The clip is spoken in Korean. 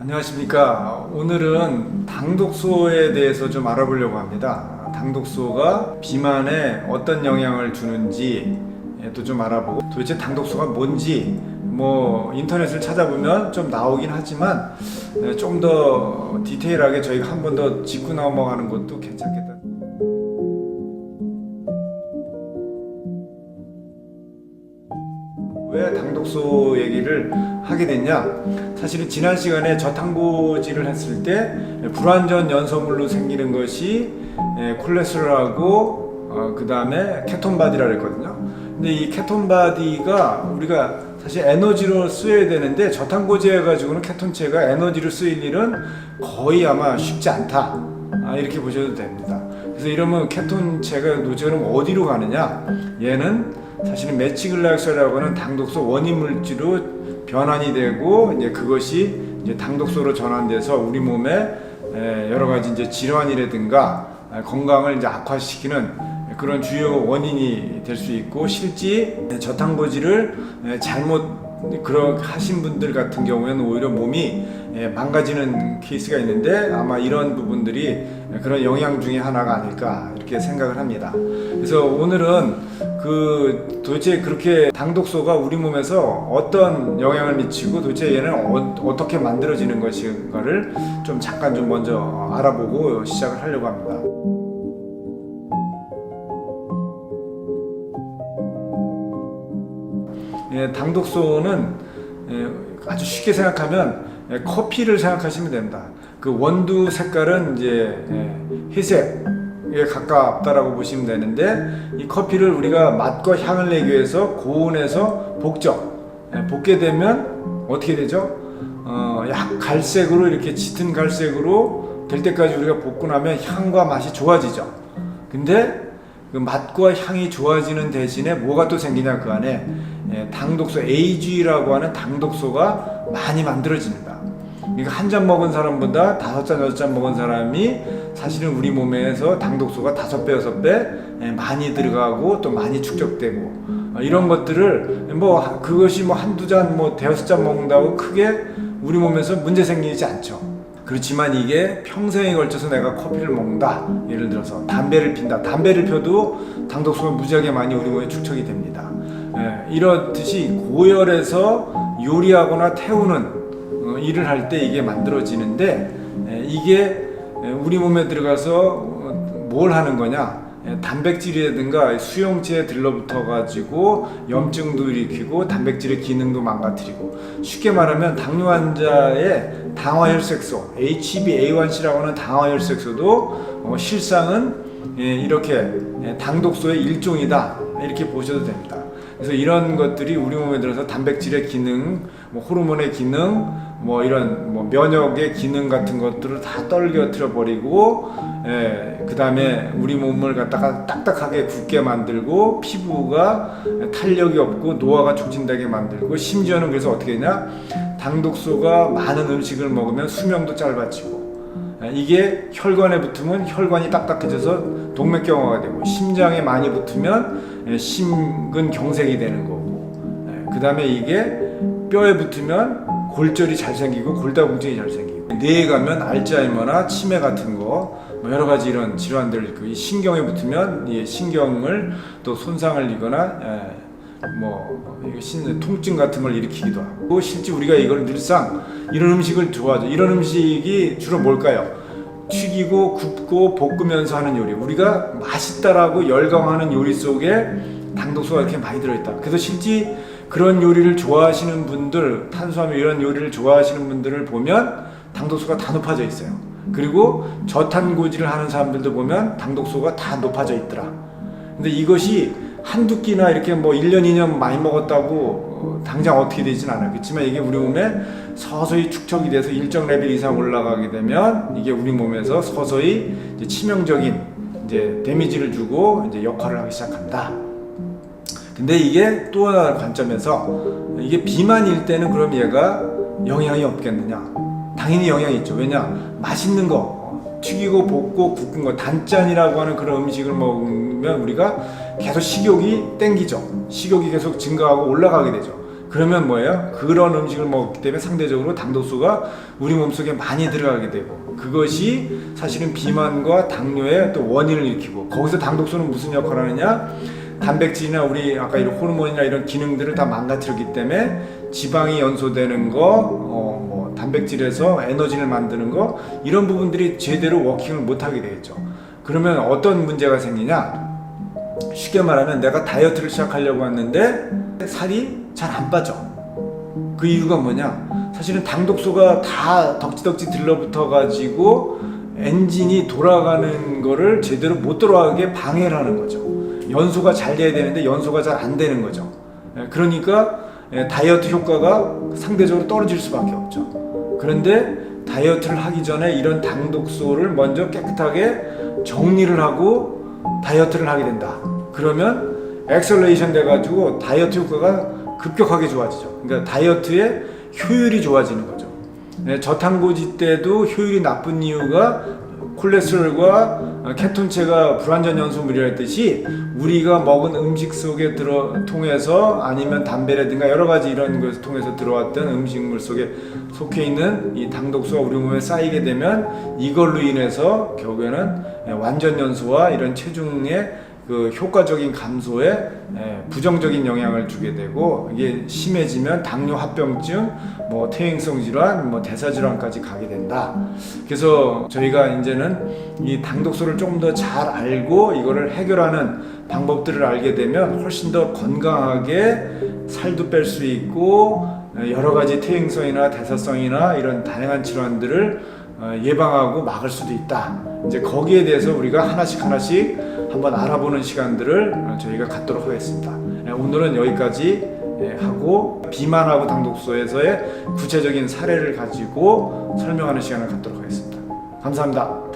안녕하십니까. 오늘은 당독소에 대해서 좀 알아보려고 합니다. 당독소가 비만에 어떤 영향을 주는지 또 좀 알아보고 도대체 당독소가 뭔지 뭐 인터넷을 찾아보면 좀 나오긴 하지만 좀 더 디테일하게 저희가 한 번 더 짚고 넘어가는 것도 괜찮겠다. 독소 얘기를 하게 됐냐? 사실은 지난 시간에 저탄고지를 했을 때 불완전 연소물로 생기는 것이 에, 콜레스테롤하고 어, 그 다음에 케톤바디라 그랬거든요. 근데 이 케톤바디가 우리가 사실 에너지로 쓰여야 되는데 저탄고제 해가지고는 케톤체가 에너지로 쓰일 일은 거의 아마 쉽지 않다. 아, 이렇게 보셔도 됩니다. 그래서 이러면 케톤체가 그럼 어디로 가느냐? 얘는 사실은 메치글라이콜이라고 하는 당독소 원인 물질로 변환이 되고 이제 그것이 이제 당독소로 전환돼서 우리 몸에 에, 여러 가지 이제 질환이라든가 아, 건강을 이제 악화시키는 그런 주요 원인이 될 수 있고 실제 저탄고지를 에, 잘못 그런 하신 분들 같은 경우에는 오히려 몸이 에, 망가지는 케이스가 있는데 아마 이런 부분들이 그런 영향 중에 하나가 아닐까 이렇게 생각을 합니다. 그래서 오늘은 그 도대체 그렇게 당 독소가 우리 몸에서 어떤 영향을 미치고 도대체 얘는 어, 떻게 만들어지는 것인가를 좀 잠깐 좀 먼저 알아보고 시작을 하려고 합니다. 예, 당 독소는 예, 아주 쉽게 생각하면 예, 커피를 생각하시면 됩니다. 그 원두 색깔은 이제 예, 회색 에 가깝다라고 보시면 되는데 이 커피를 우리가 맛과 향을 내기 위해서 고온에서 볶죠. 예, 볶게 되면 어떻게 되죠? 어, 약 갈색으로 이렇게 짙은 갈색으로 될 때까지 우리가 볶고 나면 향과 맛이 좋아지죠. 근데 그 맛과 향이 좋아지는 대신에 뭐가 또 생기냐 그 안에 예, 당독소 AG라고 하는 당독소가 많이 만들어집니다. 그러니까 한 잔 먹은 사람보다 다섯 잔 여섯 잔 먹은 사람이 사실은 우리 몸에서 당독소가 다섯 배 여섯 배 예, 많이 들어가고 또 많이 축적되고 어, 이런 것들을 뭐 하- 그것이 뭐 한두 잔 뭐 대여섯 잔 먹는다고 크게 우리 몸에서 문제 생기지 않죠. 그렇지만 이게 평생에 걸쳐서 내가 커피를 먹는다. 예를 들어서 담배를 핀다. 담배를 펴도 당독소가 무지하게 많이 우리 몸에 축적이 됩니다. 예, 이렇듯이 고열에서 요리하거나 태우는 어, 일을 할 때 이게 만들어지는데 예, 이게 예, 우리 몸에 들어가서 어, 뭘 하는 거냐? 예, 단백질이라든가 수용체에 들러붙어 가지고 염증도 일으키고 단백질의 기능도 망가뜨리고 쉽게 말하면 당뇨 환자의 당화혈색소 HbA1c라고 하는 당화혈색소도 어, 실상은 예, 이렇게 예, 당독소의 일종이다 이렇게 보셔도 됩니다. 그래서 이런 것들이 우리 몸에 들어서 단백질의 기능, 뭐 호르몬의 기능, 뭐 이런 뭐 면역의 기능 같은 것들을 다 떨겨뜨려 버리고, 예, 그 다음에 우리 몸을 갖다가 딱딱하게 굳게 만들고 피부가 탄력이 없고 노화가 촉진되게 만들고 심지어는 그래서 어떻게 했냐? 당독소가 많은 음식을 먹으면 수명도 짧아지고 예, 이게 혈관에 붙으면 혈관이 딱딱해져서 동맥경화가 되고 심장에 많이 붙으면 예, 심근경색이 되는 거고 그 다음에 이게 뼈에 붙으면 골절이 잘 생기고 골다공증이 잘 생기고 뇌에 가면 알츠하이머나 치매 같은 거 뭐 여러 가지 이런 질환들 그 신경에 붙으면 이 신경을 또 손상을 입거나 예, 뭐 통증 같은 걸 일으키기도 하고 실제 우리가 이걸 늘상 이런 음식을 좋아하죠. 이런 음식이 주로 뭘까요? 튀기고 굽고 볶으면서 하는 요리. 우리가 맛있다라고 열광하는 요리 속에 당독소가 이렇게 많이 들어있다. 그래서 실제 그런 요리를 좋아하시는 분들, 탄수화물 이런 요리를 좋아하시는 분들을 보면 당독소가 다 높아져 있어요. 그리고 저탄고지를 하는 사람들도 보면 당독소가 다 높아져 있더라. 근데 이것이 한두 끼나 이렇게 뭐 1년, 2년 많이 먹었다고 어, 당장 어떻게 되진 않아요. 그렇지만 이게 우리 몸에 서서히 축적이 돼서 일정 레벨 이상 올라가게 되면 이게 우리 몸에서 서서히 이제 치명적인 이제 데미지를 주고 이제 역할을 하기 시작한다. 근데 이게 또 하나 관점에서 이게 비만일 때는 그럼 얘가 영향이 없겠느냐? 당연히 영향이 있죠. 왜냐? 맛있는 거, 어, 튀기고 볶고 굽은 거, 단짠이라고 하는 그런 음식을 먹으면 우리가 계속 식욕이 땡기죠. 식욕이 계속 증가하고 올라가게 되죠. 그러면 뭐예요? 그런 음식을 먹기 때문에 상대적으로 당독소가 우리 몸속에 많이 들어가게 되고 그것이 사실은 비만과 당뇨의 또 원인을 일으키고 거기서 당독소는 무슨 역할을 하느냐? 단백질이나 우리 아까 이런 호르몬이나 이런 기능들을 다 망가뜨렸기 때문에 지방이 연소되는 거, 어, 뭐 단백질에서 에너지를 만드는 거 이런 부분들이 제대로 워킹을 못하게 되겠죠. 그러면 어떤 문제가 생기냐? 쉽게 말하면 내가 다이어트를 시작하려고 했는데 살이 잘 안 빠져. 그 이유가 뭐냐? 사실은 당독소가 다 덕지덕지 들러붙어 가지고 엔진이 돌아가는 거를 제대로 못 돌아가게 방해를 하는 거죠. 연소가 잘 돼야 되는데 연소가 잘 안 되는 거죠. 예, 그러니까 예, 다이어트 효과가 상대적으로 떨어질 수밖에 없죠. 그런데 다이어트를 하기 전에 이런 당 독소를 먼저 깨끗하게 정리를 하고 다이어트를 하게 된다. 그러면 엑셀레이션 돼가지고 다이어트 효과가 급격하게 좋아지죠. 그러니까 다이어트의 효율이 좋아지는 거죠. 네, 저탄고지 때도 효율이 나쁜 이유가 콜레스테롤과 케톤체가 불완전 연소물이라 했듯이 우리가 먹은 음식 속에 들어 통해서 아니면 담배라든가 여러 가지 이런 것을 통해서 들어왔던 음식물 속에 속해 있는 이 당독소가 우리 몸에 쌓이게 되면 이걸로 인해서 결국에는 완전 연소와 이런 체중의 그 효과적인 감소에 에, 부정적인 영향을 주게 되고 이게 심해지면 당뇨 합병증, 뭐 퇴행성 질환, 뭐 대사 질환까지 가게 된다. 그래서 저희가 이제는 이 당독소를 조금 더 잘 알고 이거를 해결하는 방법들을 알게 되면 훨씬 더 건강하게 살도 뺄 수 있고 에, 여러 가지 퇴행성이나 대사성이나 이런 다양한 질환들을 어, 예방하고 막을 수도 있다. 이제 거기에 대해서 우리가 하나씩 하나씩 한번 알아보는 시간들을 어, 저희가 갖도록 하겠습니다. 예, 오늘은 여기까지 예, 하고 비만하고 당독소에서의 구체적인 사례를 가지고 설명하는 시간을 갖도록 하겠습니다. 감사합니다.